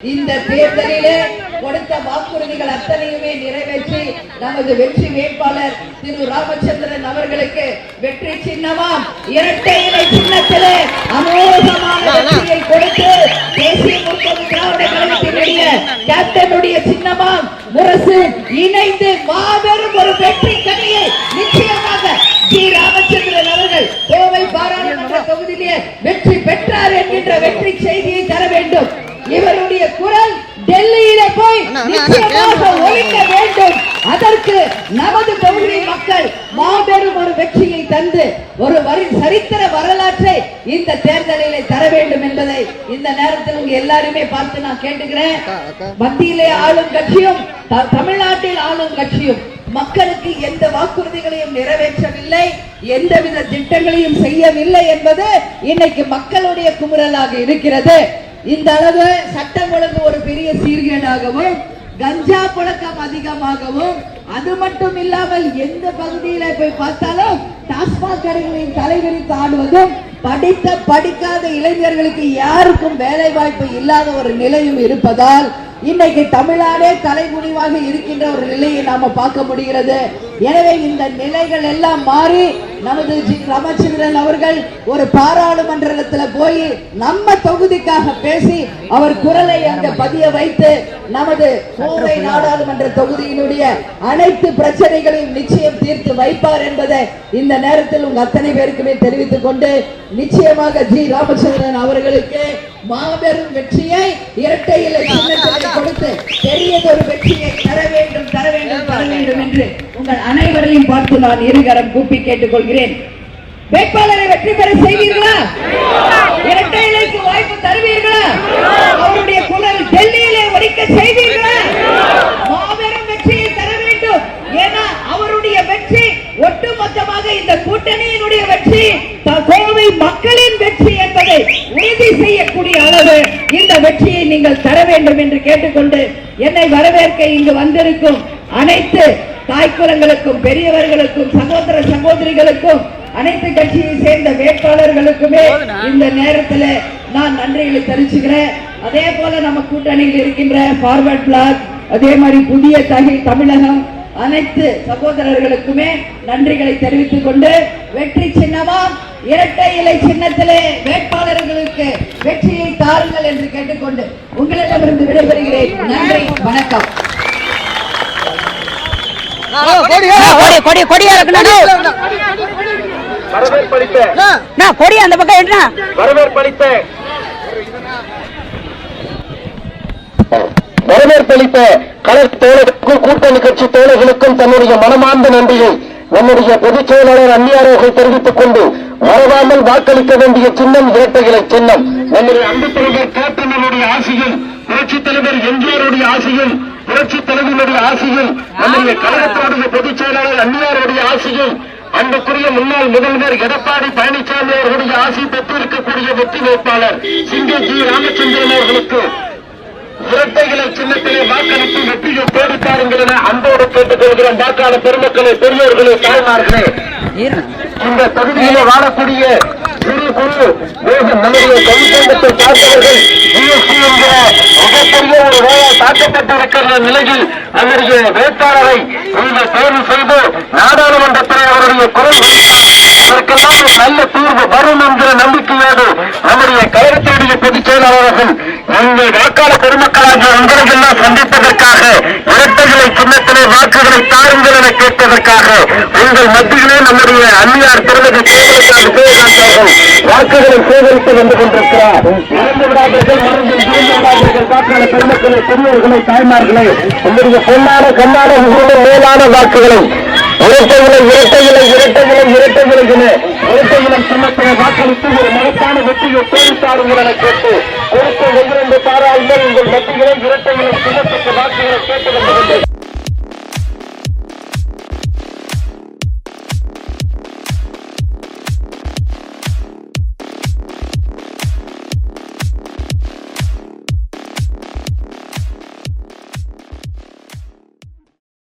இந்த தேர்தலிலே கொடுத்த வாக்குறுதிகள் அத்தனையுமே நிறைவேற்றி நமது வெற்றி வேட்பாளர் திரு ராமச்சந்திரன் அவர்களுக்கு வெற்றி சின்னமாம். இரட்டை இலை சின்னத்திலே அமோகமான வெற்றியை கொடுத்து தேசிய முற்போக்கு திராவிட கழகத்தினுடைய கேப்டனுடைய சின்னமாம். முரசு இணைந்து மாபெரும் ஒரு வெற்றி கனியை நிச்சயமாக ஜி ராமச்சந்திரன் அவர்கள் கோவை பாராளுமன்ற தொகுதியிலே வெற்றி பெற்றார் என்கின்ற வெற்றி செய்தியை தர வேண்டும் இவருடைய குரல் டெல்லியில போய் நிச்சயமாக ஒழிக்க வேண்டும் அதற்கு நமது தொகுதி மக்கள் மாபெரும் ஒரு தந்து ஒரு வரி சரித்திர வரலாற்றை இந்த தேர்தலிலே தர வேண்டும் என்பதை இந்த நேரத்தில் உங்க எல்லாருமே பார்த்து நான் கேட்டுக்கிறேன். மத்தியிலே ஆளும் கட்சியும் தமிழ்நாட்டில் ஆளும் கட்சியும் மக்களுக்கு எந்த வாக்குறுதிகளையும் நிறைவேற்றவில்லை எந்தவித திட்டங்களையும் செய்யவில்லை என்பது இன்னைக்கு மக்களுடைய குமுறலாக இருக்கிறது. இந்த அளவு சட்டம் ஒழுங்கு ஒரு பெரிய சீர்கேடாகவும் கஞ்சா புழக்கம் அதிகமாகவும் அது மட்டும் இல்லாமல் எந்த பகுதியில போய் பார்த்தாலும் டாஸ்மாக் கடைகளின் தலைவிரித்து ஆடுவதும் படித்த படிக்காத இளைஞர்களுக்கு யாருக்கும் வேலை வாய்ப்பு இல்லாத ஒரு நிலையும் இருப்பதால் இன்னைக்கு தமிழ்நாடே தலைகுனிவாக இருக்கின்ற ஒரு நிலையை நாம பார்க்க முடிகிறது. எனவே இந்த நிலைகள் எல்லாம் மாறி நமது ஜி ராமச்சந்திரன் அவர்கள் ஒரு பாராளுமன்றத்தில் போய் நம்ம தொகுதிக்காக பேசி அவர் குரலை அங்க பதிய வைத்து நமது கோவை நாடாளுமன்ற தொகுதியினுடைய அனைத்து பிரச்சனைகளையும் நிச்சயம் தீர்த்து வைப்பார் என்பதை இந்த நேரத்தில் உங்க அத்தனை பேருக்குமே தெரிவித்துக் கொண்டு நிச்சயமாக ஜி ராமச்சந்திரன் அவர்களுக்கு மாபெரும் வெற்றியை இரட்டை இலை சின்னத்திலே கொடுத்து பெரியதொரு வெற்றியை தர வேண்டும் என்று உங்கள் அனைவரையும் பார்த்து நான் இருகரம் கூப்பி கேட்டுக்கொள்கிறேன். வேட்பாளரை வெற்றி பெற செய்வீர்களா? இரட்டை இலைக்கு வாய்ப்பு தருவீர்களா? அவருடைய குரல் டெல்லியிலே ஒலிக்க செய்வீர்களா? மாபெரும் வெற்றியை தர வேண்டும். ஏன்னா அவருடைய வெற்றி ஒட்டுமொத்தமாக இந்த கூட்டணியினுடைய வெற்றி கோவை மக்களின் வெற்றி என்பதை உறுதி செய்யக்கூடிய அளவு இந்த வெற்றியை நீங்கள் தர வேண்டும் என்று கேட்டுக்கொண்டு என்னை வரவேற்க இங்கு வந்திருக்கும் அனைத்து தாய்க்குலங்களுக்கும் பெரியவர்களுக்கும் சகோதர சகோதரிகளுக்கும் அனைத்து கட்சியை சேர்ந்த வேட்பாளர்களுக்குமே இந்த நேரத்துல நான் நன்றிகளை தெரிவிச்சுக்கிறேன். அதே போல நம்ம கூட்டணியில் இருக்கின்ற ஃபார்வர்ட் பிளாக் அதே மாதிரி புதிய தகை தமிழகம் அனைத்து சகோதரர்களுக்குமே நன்றிகளை தெரிவித்துக் கொண்டு வெற்றி சின்னமா இரட்டை இலை சின்னத்திலே வேட்பாளர்களுக்கு வெற்றியை தாருங்கள் என்று கேட்டுக்கொண்டு உங்களிடமிருந்து விடைபெறுகிறேன். நன்றி வணக்கம். கொடி கொடி கொடியா இருக்கணும் வரவேற்பளித்த நான் கொடி அந்த பக்கம் என்ன வரவேற்பளித்த வரவேற்பளித்த கலர் தோழர்களுக்கும் கூட்டணி கட்சி தோழர்களுக்கும் தன்னுடைய மனமார்ந்த நன்றியை நம்முடைய பொதுச் செயலாளர் அந்நியாரோர்கள் தெரிவித்துக் கொண்டு மறவாமல் வாக்களிக்க வேண்டிய சின்னம் இரட்டை இலை சின்னம். நம்முடைய அன்பு தலைவர் கேப்டனுடைய ஆசையும் புரட்சித் தலைவர் எம்ஜிஆருடைய ஆசையும் புரட்சித் தலைவருடைய ஆசையும் நம்முடைய கழகத்தினுடைய பொதுச் செயலாளர் அந்நியாருடைய ஆசையும் அன்புக்குரிய முன்னாள் முதல்வர் எடப்பாடி பழனிசாமி அவர்களுடைய ஆசை பெற்றிருக்கக்கூடிய வெற்றி வேட்பாளர் சிங்க ஜி ராமச்சந்திரன் அவர்களுக்கு இரட்டை இலை சின்னத்திலே வாக்களித்து வெற்றியை தேடித்தாருங்கள் என அன்போடு கேட்டுக் கொள்கிறோம் வாக்காளர் பெருமக்களே பெரியோர்களே தாய்மார்களே இந்த பகுதியிலே வாழக்கூடிய சிறு குறு நம்முடைய தொழிற்சங்கத்தை பார்த்தவர்கள் ஜிஎஸ்டி என்கிற மிகப்பெரிய ஒரு நோயால் நிலையில் நம்முடைய வேட்பாளரை நீங்கள் தேர்வு செய்து நாடாளுமன்றத்தில் அவருடைய குரல் அதற்கெல்லாம் நல்ல தீர்வு வரும் என்கிற நம்பிக்கையோடு நம்முடைய கழகத்தினுடைய பொதுச் செயலாளர்கள் எங்கள் வாக்காளர் பெருமக்களாகிய உங்களெல்லாம் சந்திப்பதற்காக இரட்டைகளை சின்னத்திலே வாக்குகளை தாருங்கள் என கேட்பதற்காக உங்கள் மத்தியிலே நம்முடைய அந்நியார் திருமதி வாக்குகளை சேகரித்து வந்து கொண்டிருக்கிறார். இறந்து பெருமக்களை பெரியவர்களை தாய்மார்களை உங்களுடைய பொன்னான கண்ணான உங்களுடைய மேலான வாக்குகளை இரட்டைகளை இரட்டைகளை இரட்டைகளை இரட்டைகளை என இரட்டைகளை சின்னத்திலே வாக்களித்து ஒரு மகத்தான வெற்றியை தேடித்தாருங்கள் என கேட்டு கொடுத்த ஒன்றிரண்டு பாராளுமன்ற உங்கள் மத்தியிலும் இரட்டைகளும் சின்னத்துக்கு வாக்குகளை கேட்டு வந்து